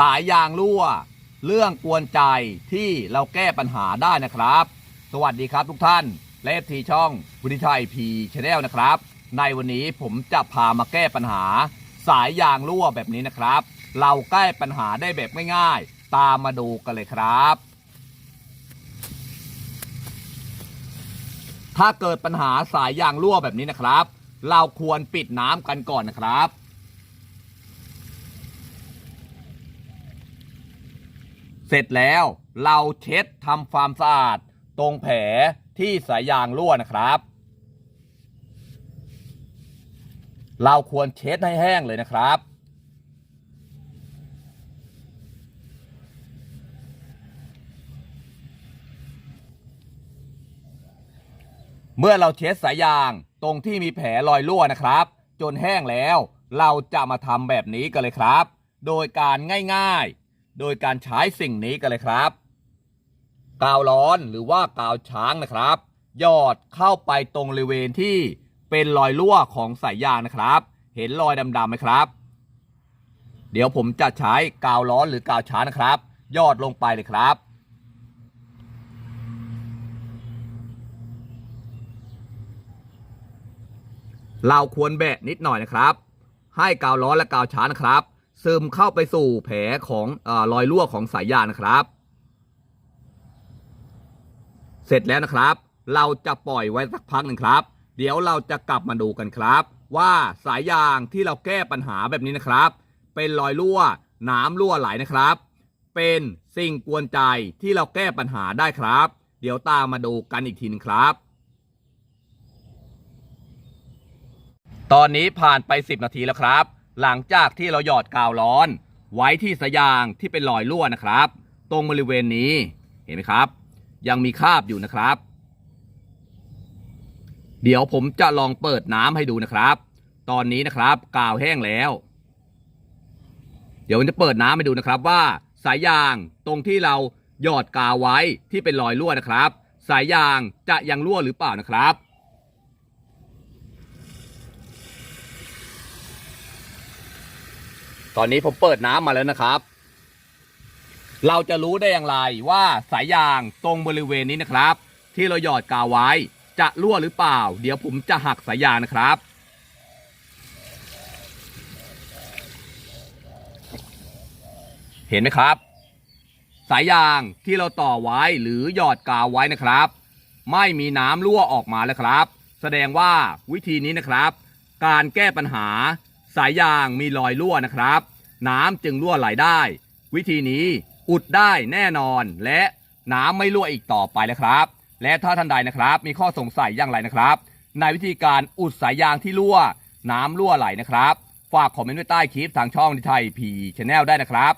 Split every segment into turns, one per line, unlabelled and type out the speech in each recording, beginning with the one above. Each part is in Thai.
สายยางรั่ว เรื่องกวนใจที่เราแก้ปัญหาได้นะครับ สวัสดีครับทุกท่านและทีช่องวุฒิชัยพีชแนลนะครับ ในวันนี้ผมจะพามาแก้ปัญหา สายยางรั่วแบบนี้นะครับ เราแก้ปัญหาได้แบบง่ายๆ ตามมาดูกันเลยครับ ถ้าเกิดปัญหาสายยางรั่วแบบนี้นะครับ เราควรปิดน้ำกันก่อนนะครับ เสร็จแล้วเราเช็ดทำความสะอาด ตรงแผลที่สายยางรั่วนะครับ เราควรเช็ดให้แห้งเลยนะครับ เมื่อเราเช็ดสายยางตรงที่มีแผลรอยรั่วนะครับ จนแห้งแล้ว เราจะมาทำแบบนี้กันเลยครับ โดยการง่ายๆ โดยการใช้สิ่งนี้กันเลยครับ กาวร้อนหรือว่ากาวช้างนะครับ หยอดเข้าไปตรงบริเวณที่เป็นรอยรั่วของสายยางนะครับ เห็นรอยดำๆไหมครับ เดี๋ยวผมจะใช้กาวร้อนหรือกาวช้างนะครับ หยอดลงไปเลยครับเราควรแบะนิดหน่อยนะครับ ให้กาวร้อนและกาวช้านะครับ ซึมเข้าไปสู่แผลของออรอยรั่วของสายยางนะครับ เสร็จแล้วนะครับ เราจะปล่อยไว้สักพักหนึ่งครับ เดี๋ยวเราจะกลับมาดูกันครับ ว่าสายยางที่เราแก้ปัญหาแบบนี้นะครับ เป็นรอยรั่วน้ำรั่วไหลนะครับ เป็นสิ่งกวนใจที่เราแก้ปัญหาได้ครับ เดี๋ยวตามมาดูกันอีกทีนึงครับตอนนี้ผ่านไป 10 นาทีแล้วครับ หลังจากที่เราหยอดกาวร้อน ไว้ที่สายยางที่เป็นรอยรั่วนะครับ ตรงบริเวณนี้เห็นไหมครับ ยังมีคราบอยู่นะครับ เดี๋ยวผมจะลองเปิดน้ำให้ดูนะครับ ตอนนี้นะครับกาวแห้งแล้ว เดี๋ยวผมจะเปิดน้ำให้ดูนะครับว่าสายยางตรงที่เราหยอดกาวไว้ที่เป็นรอยรั่วนะครับ สายยางจะยังรั่วหรือเปล่านะครับ ตอนนี้ผมเปิดน้ำมาแล้วนะครับ เราจะรู้ได้อย่างไรว่าสายยางตรงบริเวณนี้นะครับ ที่เราหยอดกาวไว้ จะรั่วหรือเปล่า เดี๋ยวผมจะหักสายยางนะครับเห็นไหมครับ สายยางที่เราต่อไว้หรือหยอดกาวไว้นะครับ ไม่มีน้ำรั่วออกมาแล้วครับ แสดงว่าวิธีนี้นะครับ การแก้ปัญหา สายยางมีรอยรั่วนะครับ น้ำจึงรั่วไหลได้ วิธีนี้อุดได้แน่นอน และน้ำไม่รั่วอีกต่อไปแล้วครับ และถ้าท่านใดนะครับ มีข้อสงสัยอย่างไรนะครับ ในวิธีการอุดสายยางที่รั่ว น้ำรั่วไหลนะครับ ฝากคอมเมนต์ไว้ใต้คลิปทางช่องดิไทยพีชแนลได้นะครับ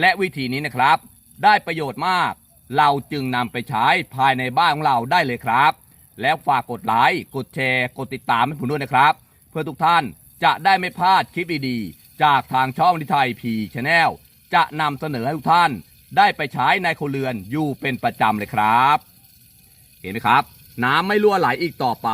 และวิธีนี้นะครับ ได้ประโยชน์มาก เราจึงนำไปใช้ภายในบ้านของเราได้เลยครับ แล้วฝากกดไลค์กดแชร์ กดติดตามให้ผมด้วยนะครับ เพื่อทุกท่าน จะได้ไม่พลาดคลิปดีๆ จากทางช่องดิไทยพีชแนลจะนำเสนอให้ทุกท่านได้ไปใช้ในครัวเรือนอยู่เป็นประจำเลยครับ เห็นไหมครับ น้ำไม่รั่วไหลอีกต่อไป